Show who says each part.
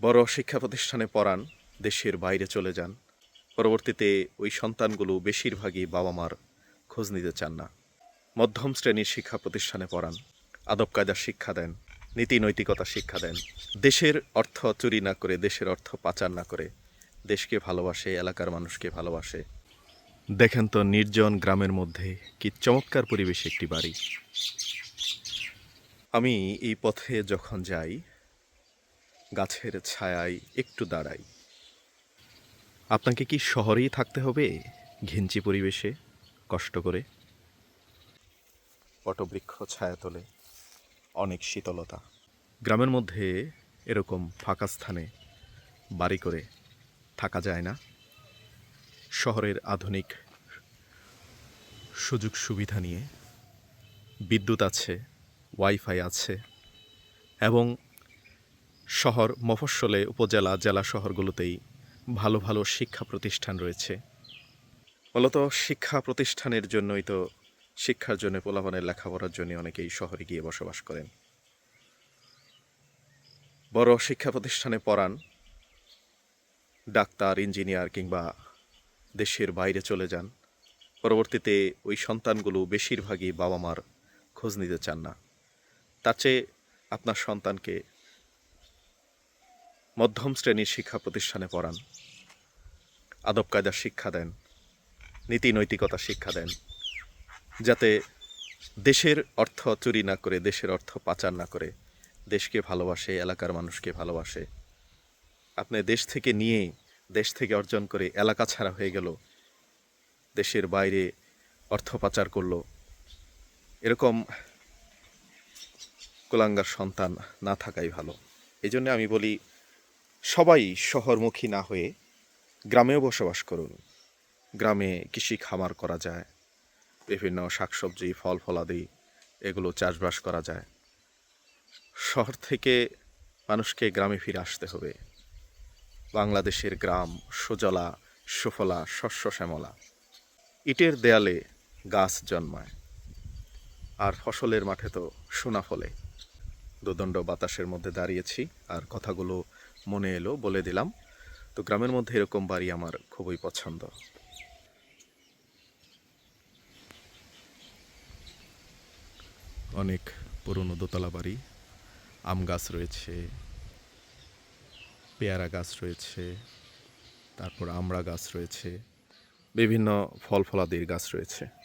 Speaker 1: বড় শিক্ষা প্রতিষ্ঠানে পড়ান, দেশের বাইরে চলে যান। পরবর্তীতে ওই সন্তানগুলো বেশিরভাগই বাবা মার খোঁজ নিতে চান না। মধ্যম শ্রেণির শিক্ষা প্রতিষ্ঠানে পড়ান, আদব কায়দার শিক্ষা দেন, নীতি নৈতিকতা শিক্ষা দেন। দেশের অর্থ চুরি না করে, দেশের অর্থ পাচার না করে, দেশকে ভালোবাসে, এলাকার মানুষকে ভালোবাসে। দেখেন তো নির্জন গ্রামের মধ্যে কি চমৎকার পরিবেশে একটি বাড়ি। আমি এই পথে যখন যাই গাছের ছায়ায় একটু দাঁড়াই। আপনাকে কি শহরেই থাকতে হবে? ঘিঞ্চি পরিবেশে, কষ্ট করে? পটবৃক্ষ ছায়া তোলে, অনেক শীতলতা। গ্রামের মধ্যে এরকম ফাঁকা স্থানে বাড়ি করে থাকা যায় না। শহরের আধুনিক সুযোগ সুবিধা নিয়ে বিদ্যুৎ আছে, ওয়াইফাই আছে এবং শহর মফস্বলে উপজেলা জেলা শহরগুলোতেই ভালো ভালো শিক্ষা প্রতিষ্ঠান রয়েছে। মূলত শিক্ষা প্রতিষ্ঠানের জন্যই তো শিক্ষার জন্য পোলাপানের লেখাপড়ার জন্য অনেকেই শহরে গিয়ে বসবাস করেন। বড় শিক্ষা প্রতিষ্ঠানে পড়ান, ডাক্তার, ইঞ্জিনিয়ার কিংবা দেশের বাইরে চলে যান। পরবর্তীতে ওই সন্তানগুলো বেশিরভাগই বাবা মার খোঁজ নিতে চান না। তার চেয়ে আপনার সন্তানকে মধ্যম শ্রেণির শিক্ষা প্রতিষ্ঠানে পড়ান। আদব কায়দার শিক্ষা দেন। নীতি নৈতিকতা শিক্ষা দেন। যাতে দেশের অর্থ চুরি না করে, দেশের অর্থ পাচার না করে, দেশকে ভালোবাসে, এলাকার মানুষকে ভালোবাসে। আপনি দেশ থেকে নিয়ে দেশ থেকে অর্জন করে এলাকা ছাড়া হয়ে গেল, দেশের বাইরে অর্থ পাচার করল। এরকম কুলাঙ্গার সন্তান না থাকাই ভালো। এই জন্য আমি বলি সবাই শহরমুখী না হয়ে গ্রামেও বসবাস করুন। গ্রামে কৃষি খামার করা যায়, বিভিন্ন শাকসবজি, ফল ফলাদি এগুলো চাষবাস করা যায়। শহর থেকে মানুষকে গ্রামে ফিরে আসতে হবে। বাংলাদেশের গ্রাম সুজলা, সুফলা, শস্য শ্যামলা। ইটের দেয়ালে গাছ জন্মায়, আর ফসলের মাঠে তো সোনা ফলে। দোদণ্ড বাতাসের মধ্যে দাঁড়িয়েছি আর কথাগুলো মনে এলো, বলে দিলাম, তো গ্রামের মধ্যে এরকম বাড়ি আমার খুবই পছন্দ। অনেক পুরনো দোতলা বাড়ি, আম গাছ রয়েছে, পেয়ারা গাছ রয়েছে, তারপর আমড়া গাছ রয়েছে, বিভিন্ন ফল ফলাদির গাছ রয়েছে।